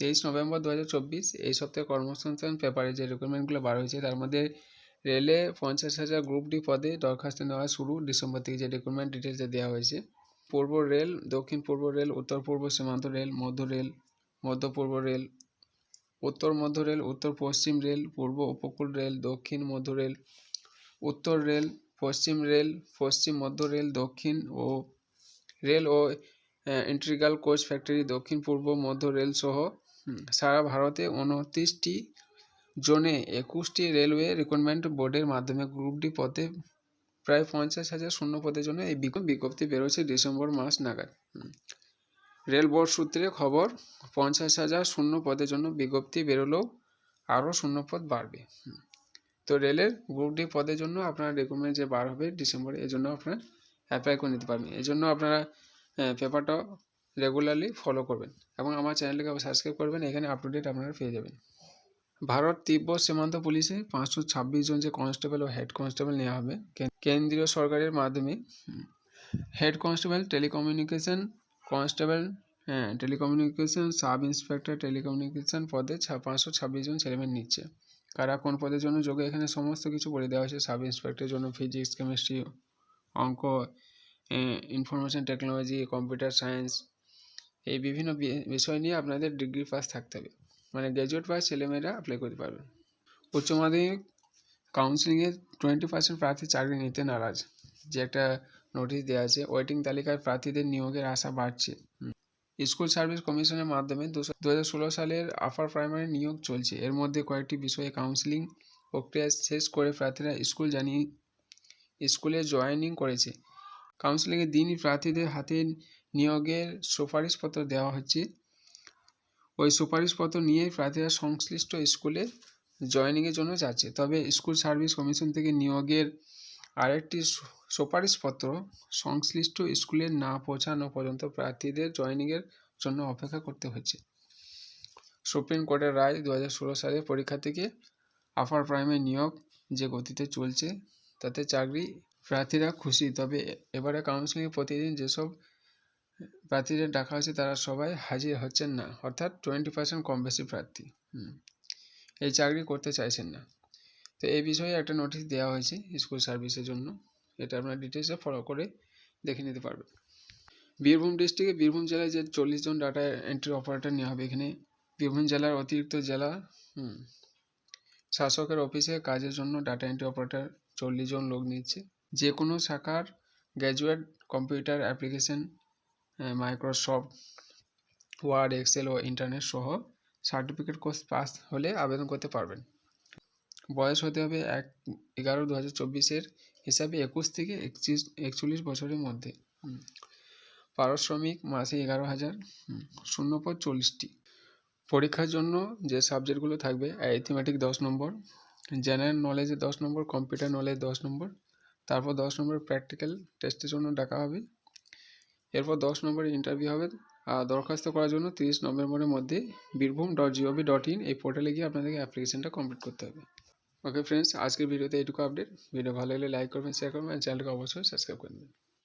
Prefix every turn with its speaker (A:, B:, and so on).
A: তেইশ নভেম্বর দু হাজার চব্বিশ, এই সপ্তাহে কর্মসংস্থান পেপারে যে রিক্রুটমেন্টগুলো বার হয়েছে, তার মধ্যে রেলে পঞ্চাশ হাজার গ্রুপ ডি পদে দরখাস্ত নেওয়া শুরু ডিসেম্বর থেকে যে রিক্রুটমেন্ট ডিটেলসে দেওয়া হয়েছে। পূর্ব রেল, দক্ষিণ পূর্ব রেল, উত্তর পূর্ব সীমান্ত রেল, মধ্য রেল, মধ্য পূর্ব রেল, উত্তর মধ্য রেল, উত্তর পশ্চিম রেল, পূর্ব উপকূল রেল, দক্ষিণ মধ্য রেল, উত্তর রেল, পশ্চিম রেল, পশ্চিম মধ্য রেল, দক্ষিণ ও রেল ও ইন্ট্রিগাল কোচ ফ্যাক্টরি দক্ষিণ পূর্ব মধ্য রেল সহ সারা ভারতে উনত্রিশটি জোনে একুশটি রেলওয়ে রিক্রুটমেন্ট বোর্ডের মাধ্যমে গ্রুপ ডি পদে প্রায় পঞ্চাশ হাজার শূন্য পদের জন্য এই বিজ্ঞ- বিজ্ঞপ্তি বেরোচ্ছে ডিসেম্বর মাস নাগাদ। রেল বোর্ড সূত্রে খবর, পঞ্চাশ হাজার শূন্য পদের জন্য বিজ্ঞপ্তি বেরোলেও আরও শূন্য পদ বাড়বে। তো রেলের গ্রুপ ডি পদের জন্য আপনার রিক্রুটমেন্ট যে বার হবে ডিসেম্বরে এই জন্য আপনারা অ্যাপ্লাই করে নিতে পারবেন। এই জন্য আপনারা পেপারটা রেগুলারলি ফলো করবেন এবং আমার চ্যানেলটিকে সাবস্ক্রাইব করবেন, এখানে আপ টু ডেট আপনারা পেয়ে যাবেন। ভারত তিব্বত সীমান্ত পুলিশে পাঁচশো ছাব্বিশ জন যে কনস্টেবল ও হেড কনস্টেবল নেওয়া হবে কেন্দ্রীয় সরকারের মাধ্যমে হেড কনস্টেবল টেলিকমিউনিকেশন কনস্টেবল হ্যাঁ টেলিকমিউনিকেশন সাব ইন্সপেক্টর টেলিকমিউনিকেশন পদে পাঁচশো ছাব্বিশ জন ছেলেমেয়ে নিচ্ছে। কারা কোন পদের জন্য যোগে এখানে সমস্ত কিছু বলে দেওয়া হয়েছে। সাব ইন্সপেক্টরের জন্য ফিজিক্স কেমিস্ট্রি অঙ্ক ইনফরমেশন টেকনোলজি কম্পিউটার সায়েন্স এই বিভিন্ন বিষয় নিয়ে আপনাদের ডিগ্রি পাস থাকতে হবে। মানে গ্র্যাজুয়েট পাস ছেলেমেয়েরা অ্যাপ্লাই করতে পারবেন। উচ্চ মাধ্যমিক কাউন্সিলিংয়ে টোয়েন্টি পার্সেন্ট প্রার্থী চাকরি নিতে নারাজ। যে একটা নোটিশ দেওয়া আছে ওয়েটিং তালিকায় প্রার্থীদের নিয়োগের আশা বাড়ছে। স্কুল সার্ভিস কমিশনের মাধ্যমে দু হাজার ষোলো সালের আপার প্রাইমারি নিয়োগ চলছে। এর মধ্যে কয়েকটি বিষয়ে কাউন্সিলিং প্রক্রিয়া শেষ করে প্রার্থীরা স্কুল জানিয়ে, স্কুলে জয়েনিং করেছে। কাউন্সিলিংয়ের দিনই প্রার্থীদের হাতে নিয়োগের সুপারিশপত্র দেওয়া হচ্ছে। ওই সুপারিশপত্র নিয়ে প্রার্থীরা সংশ্লিষ্ট স্কুলে জয়েনিংয়ের জন্য যাচ্ছে। তবে স্কুল সার্ভিস কমিশন থেকে নিয়োগের আরেকটি সুপারিশপত্র সংশ্লিষ্ট স্কুলে না পৌঁছানো পর্যন্ত প্রার্থীদের জয়েনিংয়ের জন্য অপেক্ষা করতে হচ্ছে। সুপ্রিম কোর্টের রায় দু সালের পরীক্ষা থেকে আপার প্রাইমারি নিয়োগ যে গতিতে চলছে, তাতে চাকরি প্রার্থীরা খুশি। তবে এবারে কাউন্সিলিংয়ে প্রতিদিন যেসব প্রার্থীদের ডাকা হয়েছে তারা সবাই হাজির হচ্ছেন না। অর্থাৎ টোয়েন্টি পার্সেন্ট কম বেশি প্রার্থী। এই চাকরি করতে চাইছেন না। তো এই বিষয়ে একটা নোটিশ দেওয়া হয়েছে স্কুল সার্ভিসের জন্য। এটা আপনার ডিটেলসে ফলো করে দেখে নিতে পারবেন। বীরভূম ডিস্ট্রিক্টে বীরভূম জেলায় যে চল্লিশ জন ডাটা এন্ট্রি অপারেটর নেওয়া হবে এখানে। বীরভূম জেলার অতিরিক্ত জেলা শাসকের অফিসে কাজের জন্য ডাটা এন্ট্রি অপারেটর চল্লিশ জন লোক নিচ্ছে। যে কোনো শাখার graduate computer application Microsoft Word Excel ও ইন্টারনেট সহ সার্টিফিকেট কোর্স পাস হলে আবেদন করতে পারবেন। বয়স হতে হবে এক, এগারো দু হাজার চব্বিশের হিসাবে একুশ থেকে একত্রিশ, একচল্লিশ বছরের মধ্যে। পারিশ্রমিক মাসে এগারো হাজার শূন্য পদ চল্লিশটি। পরীক্ষার জন্য যে সাবজেক্টগুলো থাকবে অ্যারিথমেটিক দশ নম্বর জেনারেল নলেজে দশ নম্বর কম্পিউটার নলেজ দশ নম্বর, তারপর দশ নম্বর প্র্যাকটিক্যাল টেস্টের জন্য ডাকা হবে। এরপর দশ নম্বরে ইন্টারভিউ হবে আর দরখাস্ত করার জন্য তিরিশ নভেম্বরের মধ্যে Birbhum dot G O V dot in এই পোর্টালে গিয়ে আপনাদেরকে অ্যাপ্লিকেশনটা কমপ্লিট করতে হবে। ওকে ফ্রেন্ডস আজকের ভিডিওতে এইটুকু আপডেট ভিডিও ভালো লাগলে লাইক করবেন শেয়ার করবেন আর চ্যানেলকে অবশ্যই সাবস্ক্রাইব করে দেবেন।